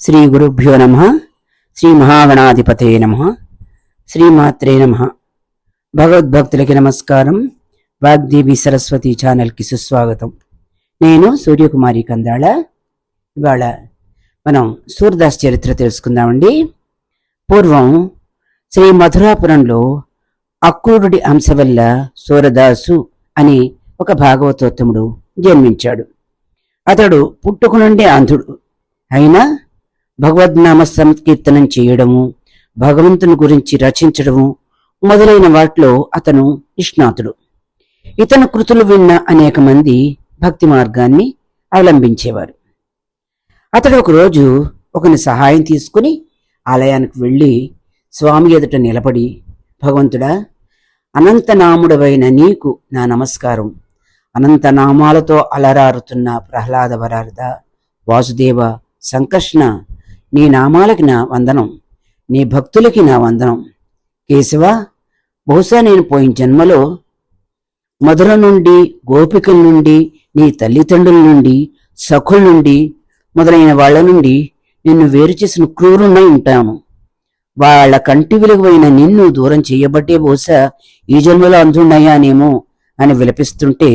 శ్రీ గురుభ్యో నమ. శ్రీ మహాగణాధిపతే నమ. శ్రీమాత్రే నమ. భగవద్భక్తులకి నమస్కారం. వాగ్దేవి సరస్వతి ఛానల్కి సుస్వాగతం. నేను సూర్యకుమారి కందాళ. ఇవాళ మనం సూర్దాస్ చరిత్ర తెలుసుకుందామండి. పూర్వం శ్రీ మధురాపురంలో అక్రూరుడి అంశ వల్ల సూరదాసు అని ఒక భాగవతోత్తముడు జన్మించాడు. అతడు పుట్టుక నుండి అంధుడు. అయినా భగవద్నామ సంకీర్తనం చేయడము భగవంతుని గురించి రచించడము మొదలైన వాటిలో అతను నిష్ణాతుడు. ఇతను కృతులు విన్న అనేక మంది భక్తి మార్గాన్ని అవలంబించేవారు. అతడు ఒకరోజు ఒకని సహాయం తీసుకుని ఆలయానికి వెళ్ళి స్వామి ఎదుట నిలబడి భగవంతుడా అనంతనాముడవైన నీకు నా నమస్కారం. అనంత నామాలతో అలరారుతున్న ప్రహ్లాద వరారద వాసుదేవ సంకర్షణ నీ నామాలకి నా వందనం నీ భక్తులకి నా వందనం. కేశవ బహుశా నేను పోయిన జన్మలో మధుర నుండి గోపికల నుండి నీ తల్లిదండ్రుల నుండి సఖుల నుండి మొదలైన వాళ్ళ నుండి నిన్ను వేరు చేసిన క్రూరునై ఉంటాము. వాళ్ళ కంటి వెలుగువైన నిన్ను దూరం చేయబట్టే బహుశా ఈ జన్మలో అందున్నాయానేమో అని విలపిస్తుంటే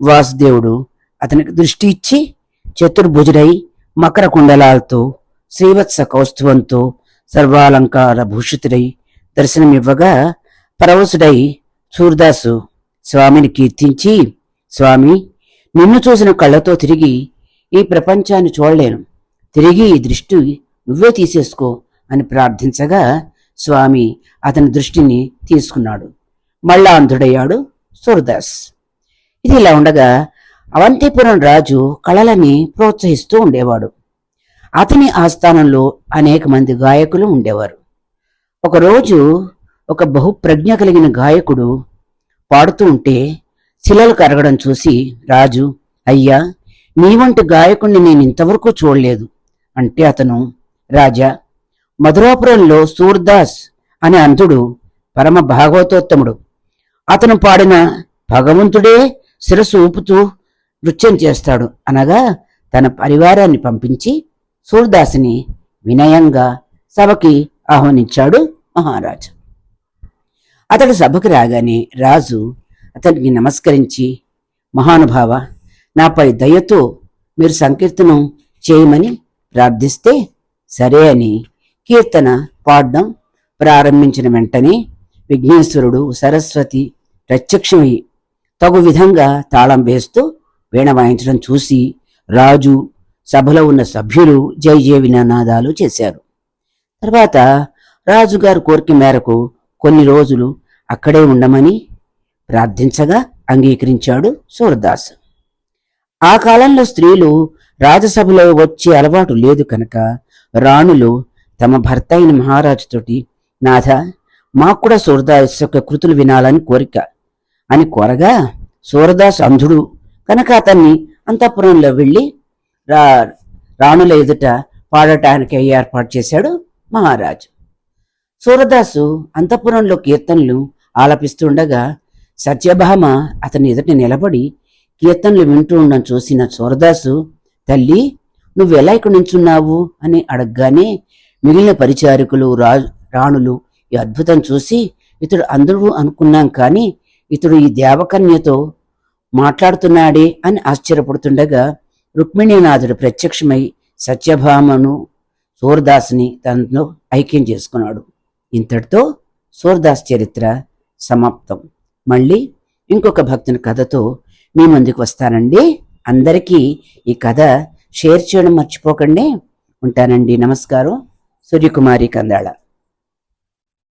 వాసుదేవుడు అతనికి దృష్టి ఇచ్చి చతుర్భుజుడై మకర కుండలాలతో శ్రీవత్స కౌస్తువంతో సర్వాలంకార భూషితుడై దర్శనమివ్వగా పరవశుడై సూర్దాసు స్వామిని కీర్తించి స్వామి నిన్ను చూసిన కళ్ళతో తిరిగి ఈ ప్రపంచాన్ని చూడలేను. తిరిగి ఈ దృష్టి నువ్వే తీసేసుకో అని ప్రార్థించగా స్వామి అతని దృష్టిని తీసుకున్నాడు. మళ్ళా అంధుడయ్యాడు సూరదాస్. ఇది ఇలా ఉండగా అవంతిపురం రాజు కళలని ప్రోత్సహిస్తూ ఉండేవాడు. అతని ఆస్థానంలో అనేక మంది గాయకులు ఉండేవారు. ఒకరోజు ఒక బహుప్రజ్ఞ కలిగిన గాయకుడు పాడుతూ ఉంటే శిలలు కరగడం చూసి రాజు అయ్యా నీ వంటి గాయకుణ్ణి నేను ఇంతవరకు చూడలేదు. అంటే అతను రాజా మధురాపురంలో సూర్దాస్ అనే అంధుడు పరమ భాగవతోత్తముడు. అతను పాడిన భగవంతుడే శిరస్సు ఊపుతూ నృత్యం చేస్తాడు అనగా తన పరివారాన్ని పంపించి సూర్దాసిని వినయంగా సభకి ఆహ్వానించాడు మహారాజు. అతడు సభకు రాగానే రాజు అతనికి నమస్కరించి మహానుభావ నాపై దయతో మీరు సంకీర్తనం చేయమని ప్రార్థిస్తే సరే అని కీర్తన పాడడం ప్రారంభించిన వెంటనే విఘ్నేశ్వరుడు సరస్వతి ప్రత్యక్షమై తగు విధంగా తాళం వేస్తూ వీణ వాయించడం చూసి రాజు సభలో ఉన్న సభ్యులు జై జయ వినానాదాలు చేశారు. తర్వాత రాజుగారు కోరిక మేరకు కొన్ని రోజులు అక్కడే ఉండమని ప్రార్థించగా అంగీకరించాడు సూరదాస్. ఆ కాలంలో స్త్రీలు రాజసభలో వచ్చే అలవాటు లేదు కనుక రాణులు తమ భర్త అయిన మహారాజుతోటి నాథ మాకు కూడా సూరదాస్ యొక్క కృతులు వినాలని కోరిక అని కోరగా సూరదాస్ అంధుడు కనుక అతన్ని అంతఃపురంలో వెళ్ళి రాణుల ఎదుట పాడటానికి ఏర్పాటు చేశాడు మహారాజు. సూరదాసు అంతఃపురంలో కీర్తనలు ఆలపిస్తుండగా సత్యభామ అతని ఎదుట నిలబడి కీర్తనలు వింటూ ఉండడం చూసిన సూరదాసు తల్లి నువ్వెలా ఇక్కడ నించున్నావు? అని అడగగానే మిగిలిన పరిచారికులు రా రాణులు ఈ అద్భుతం చూసి ఇతడు అందరూ అనుకున్నాం కానీ ఇతడు ఈ దేవకన్యతో మాట్లాడుతున్నాడే అని ఆశ్చర్యపడుతుండగా రుక్మిణీనాథుడు ప్రత్యక్షమై సత్యభామను సూర్దాస్ని తనతో ఐక్యం చేసుకున్నాడు. ఇంతటితో సూర్దాస్ చరిత్ర సమాప్తం. మళ్ళీ ఇంకొక భక్తుని కథతో మీ ముందుకు వస్తానండి. అందరికీ ఈ కథ షేర్ చేయడం మర్చిపోకండి. ఉంటానండి. నమస్కారం. సూర్యకుమారి కందాళ.